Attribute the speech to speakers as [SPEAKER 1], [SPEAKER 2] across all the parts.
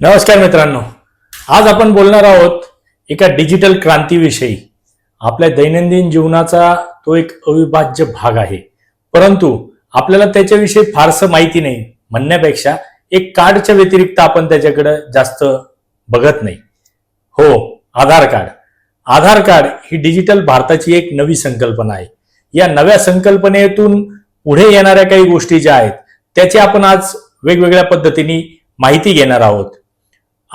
[SPEAKER 1] नमस्कार मित्रांनो. आज आपण बोलणार आहोत एका डिजिटल क्रांतीविषयी. आपल्या दैनंदिन जीवनाचा तो एक अविभाज्य भाग आहे. परंतु आपल्याला त्याच्याविषयी फारसं माहिती नाही. म्हणण्यापेक्षा एक कार्डच्या व्यतिरिक्त आपण त्याच्याकडे जास्त बघत नाही. हो आधार कार्ड. आधार कार्ड ही डिजिटल भारताची एक नवी संकल्पना आहे. या नव्या संकल्पनेतून पुढे येणाऱ्या काही गोष्टी ज्या आहेत त्याची आपण आज वेगवेगळ्या पद्धतीने माहिती घेणार आहोत.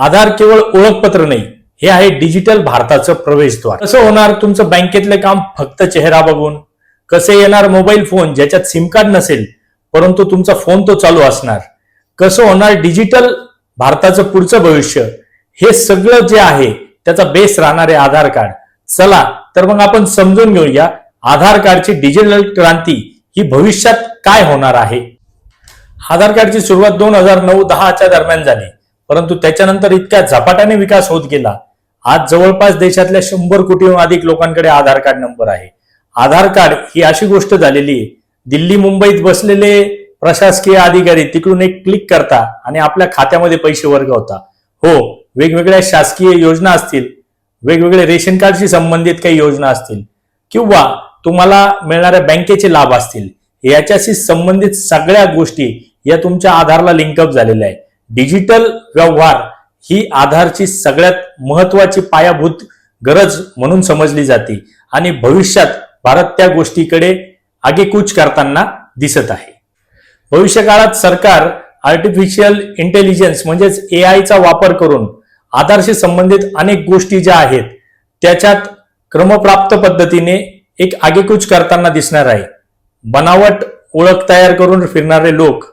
[SPEAKER 1] आधार केवळ ओळखपत्र नाही हे आहे डिजिटल भारताचं प्रवेशद्वार. कसं होणार? तुमचं बँकेतलं काम फक्त चेहरा बघून. कसे येणार मोबाईल फोन ज्याच्यात सिम कार्ड नसेल परंतु तुमचा फोन तो चालू असणार. कसं होणार डिजिटल भारताचं पुढचं भविष्य? हे सगळं जे आहे त्याचा बेस राहणारे आधार कार्ड. चला तर मग आपण समजून घेऊया आधार कार्डची डिजिटल क्रांती ही भविष्यात काय होणार आहे? आधार कार्डची सुरुवात दोन हजार नऊ दहाच्या दरम्यान झाली. परंतु त्याच्यानंतर इतक्या झपाट्याने विकास होत गेला. आज जवळपास देशातल्या शंभर कोटीहून अधिक लोकांकडे आधार कार्ड नंबर आहे. आधार कार्ड ही अशी गोष्ट झालेली आहे. दिल्ली मुंबईत बसलेले प्रशासकीय अधिकारी तिकडून एक क्लिक करता आणि आपल्या खात्यामध्ये पैसे वर्ग होता हो वेगवेगळ्या शासकीय योजना असतील वेगवेगळे रेशन कार्डशी संबंधित काही योजना असतील किंवा तुम्हाला मिळणाऱ्या बँकेचे लाभ असतील याच्याशी संबंधित सगळ्या गोष्टी या तुमच्या आधारला लिंकअप झालेल्या आहे डिजिटल व्यवहार ही आधारची सगळ्यात महत्वाची पायाभूत गरज म्हणून समजली जाते आणि भविष्यात भारत त्या गोष्टीकडे आगेकूच करताना दिसत आहे. भविष्यकाळात सरकार आर्टिफिशियल इंटेलिजन्स म्हणजेच ए आयचा वापर करून आधारशी संबंधित अनेक गोष्टी ज्या आहेत त्याच्यात क्रमप्राप्त पद्धतीने एक आगेकूच करताना दिसणार आहे. बनावट ओळख तयार करून फिरणारे लोक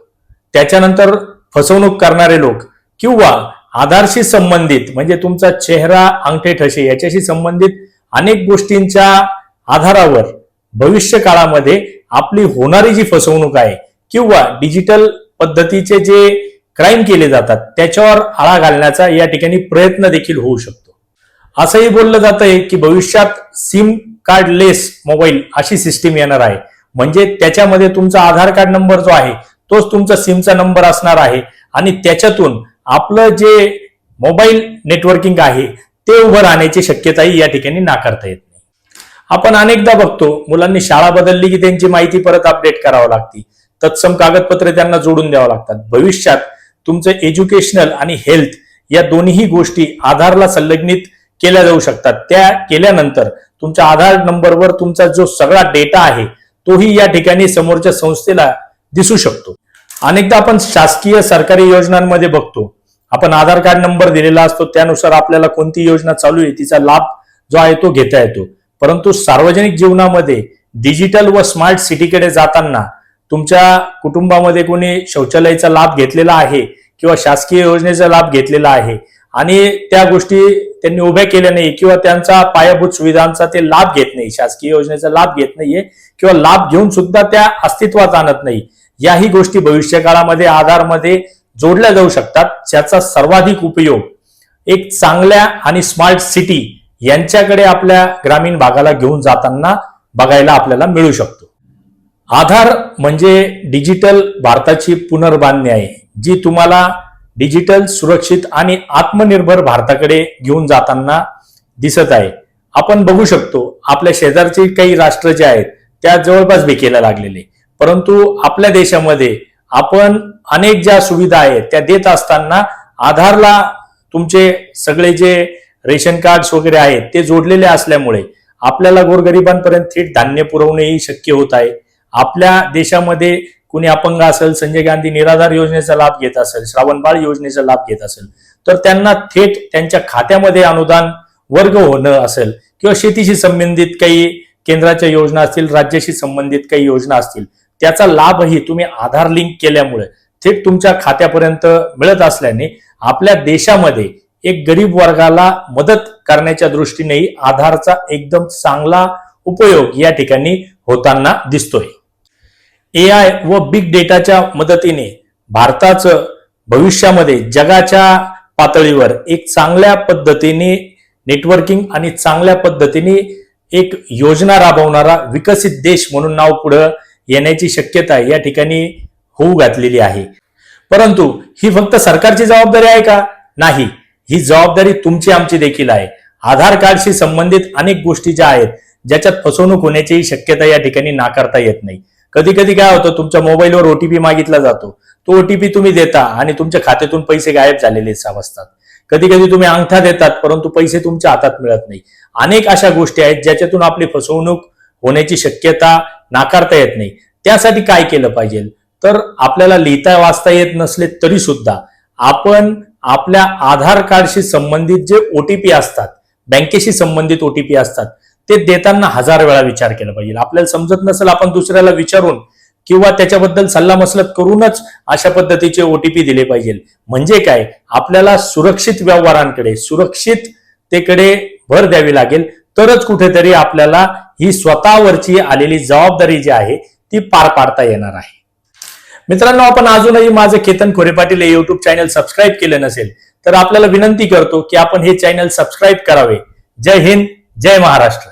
[SPEAKER 1] त्याच्यानंतर फसवणूक करणारे लोक किंवा आधारशी संबंधित म्हणजे तुमचा चेहरा अंगठे ठसे याच्याशी संबंधित अनेक गोष्टींच्या आधारावर भविष्य काळामध्ये आपली होणारी जी फसवणूक आहे किंवा डिजिटल पद्धतीचे जे क्राईम केले जातात त्याच्यावर आळा घालण्याचा या ठिकाणी प्रयत्न देखील होऊ शकतो. असंही बोललं जात आहे की भविष्यात सिम कार्ड लेस मोबाईल अशी सिस्टीम येणार आहे. म्हणजे त्याच्यामध्ये तुमचा आधार कार्ड नंबर जो आहे तोच तुमचा सिमचा नंबर असणार आहे. आणि त्याच्यातून आपलं जे मोबाईल नेटवर्किंग आहे ते उभं राहण्याची शक्यताही या ठिकाणी नाकारता येत नाही. आपण अनेकदा बघतो मुलांनी शाळा बदलली की त्यांची माहिती परत अपडेट करावी लागती. तत्सम कागदपत्रे त्यांना जोडून द्यावं लागतात. भविष्यात तुमचं एज्युकेशनल आणि हेल्थ या दोन्ही गोष्टी आधारला संलग्नित केल्या जाऊ शकतात. त्या केल्यानंतर तुमच्या आधार नंबरवर तुमचा जो सगळा डेटा आहे तोही या ठिकाणी समोरच्या संस्थेला दिसू शकतो. अनेकदा आपण शासकीय सरकारी योजनांमध्ये बघतो. आपण आधार कार्ड नंबर दिलेला असतो त्यानुसार आपल्याला कोणती योजना चालू आहे तिचा लाभ जो आहे तो घेता येतो. परंतु सार्वजनिक जीवनामध्ये डिजिटल व स्मार्ट सिटीकडे जाताना तुमच्या कुटुंबामध्ये कोणी शौचालयाचा लाभ घेतलेला आहे किंवा शासकीय योजनेचा लाभ घेतलेला आहे आणि त्या गोष्टी त्यांनी उभ्या केल्या नाही किंवा त्यांचा पायाभूत सुविधांचा ते लाभ घेत नाही शासकीय योजनेचा लाभ घेत नाहीये किंवा लाभ घेऊन सुद्धा त्या अस्तित्वात आणत नाही. याही गोष्टी भविष्य काळामध्ये आधारमध्ये जोडल्या जाऊ शकतात. ज्याचा सर्वाधिक उपयोग एक चांगल्या आणि स्मार्ट सिटी यांच्याकडे आपल्या ग्रामीण भागाला घेऊन जाताना बघायला आपल्याला मिळू शकतो. आधार म्हणजे डिजिटल भारताची पुनर्बांधणी आहे जी तुम्हाला डिजिटल सुरक्षित आणि आत्मनिर्भर भारताकडे घेऊन जाताना दिसत आहे. आपण बघू शकतो आपल्या शेजारचे काही राष्ट्र जे आहेत त्या जवळपास बेकेला लागलेले. परंतु आपल्या देशामध्ये आपण अनेक ज्या सुविधा आहेत त्या देत असताना आधारला तुमचे सगळे जे रेशन कार्ड्स वगैरे आहेत ते जोडलेले असल्यामुळे आपल्याला गोरगरिबांपर्यंत थेट धान्य पुरवणेही शक्य होत आहे. आपल्या देशामध्ये कुणी अपंग असेल संजय गांधी निराधार योजनेचा लाभ घेत असेल श्रावणबाळ योजनेचा लाभ घेत असेल तर त्यांना थेट त्यांच्या खात्यामध्ये अनुदान वर्ग होणं असेल किंवा शेतीशी संबंधित काही केंद्राच्या योजना असतील राज्याशी संबंधित काही योजना असतील त्याचा लाभही तुम्ही आधार लिंक केल्यामुळे थेट तुमच्या खात्यापर्यंत मिळत असल्याने आपल्या देशामध्ये एक गरीब वर्गाला मदत करण्याच्या दृष्टीनेही आधारचा एकदम चांगला उपयोग या ठिकाणी होताना दिसतोय. ए आय व बिग डेटाच्या मदतीने भारताचं भविष्यामध्ये जगाच्या पातळीवर एक चांगल्या पद्धतीने नेटवर्किंग आणि चांगल्या पद्धतीने एक योजना राबवणारा विकसित देश म्हणून नाव पुढं येण्याची शक्यता या ठिकाणी होऊ घातलेली आहे. परंतु ही फक्त सरकारची जबाबदारी आहे का? नाही. ही जबाबदारी तुमची आमची देखील आहे. आधार कार्डशी संबंधित अनेक गोष्टी ज्या आहेत ज्याच्यात फसवणूक होण्याची शक्यता या ठिकाणी नाकारता येत नाही. कधी कधी काय होतं तुमच्या मोबाईलवर ओटीपी मागितला जातो. तो ओटीपी तुम्ही देता आणि तुमच्या खात्यातून पैसे गायब झालेले समजतात. कधी कधी तुम्ही अंगठा देतात परंतु पैसे तुमच्या हातात मिळत नाही. अनेक अशा गोष्टी आहेत ज्याच्यातून आपली फसवणूक होण्याची शक्यता नाकारता येत नाही. त्यासाठी काय केलं पाहिजे? तर आपल्याला लिहिता वाचता येत नसले तरी सुद्धा आपण आपल्या आधार कार्डशी संबंधित जे ओटीपी असतात बँकेशी संबंधित ओटीपी असतात ते देताना हजार वेळा विचार केला पाहिजे. आपल्याला समजत नसेल आपण दुसऱ्याला विचारून किंवा त्याच्याबद्दल सल्लामसलत करूनच अशा पद्धतीचे ओटीपी दिले पाहिजे. म्हणजे काय? आपल्याला सुरक्षित व्यवहारांकडे सुरक्षिततेकडे भर द्यावी लागेल. तरच कुठेतरी आपल्याला ही स्वतःवरची आलेली जबाबदारी जी आहे ती पार पाडता येणार आहे. मित्रांनो आपण अजूनही माझं केतन खोरे पाटील हे युट्यूब चॅनल सबस्क्राईब केलं नसेल तर आपल्याला विनंती करतो की आपण हे चॅनल सबस्क्राईब करावे. जय हिंद जय महाराष्ट्र.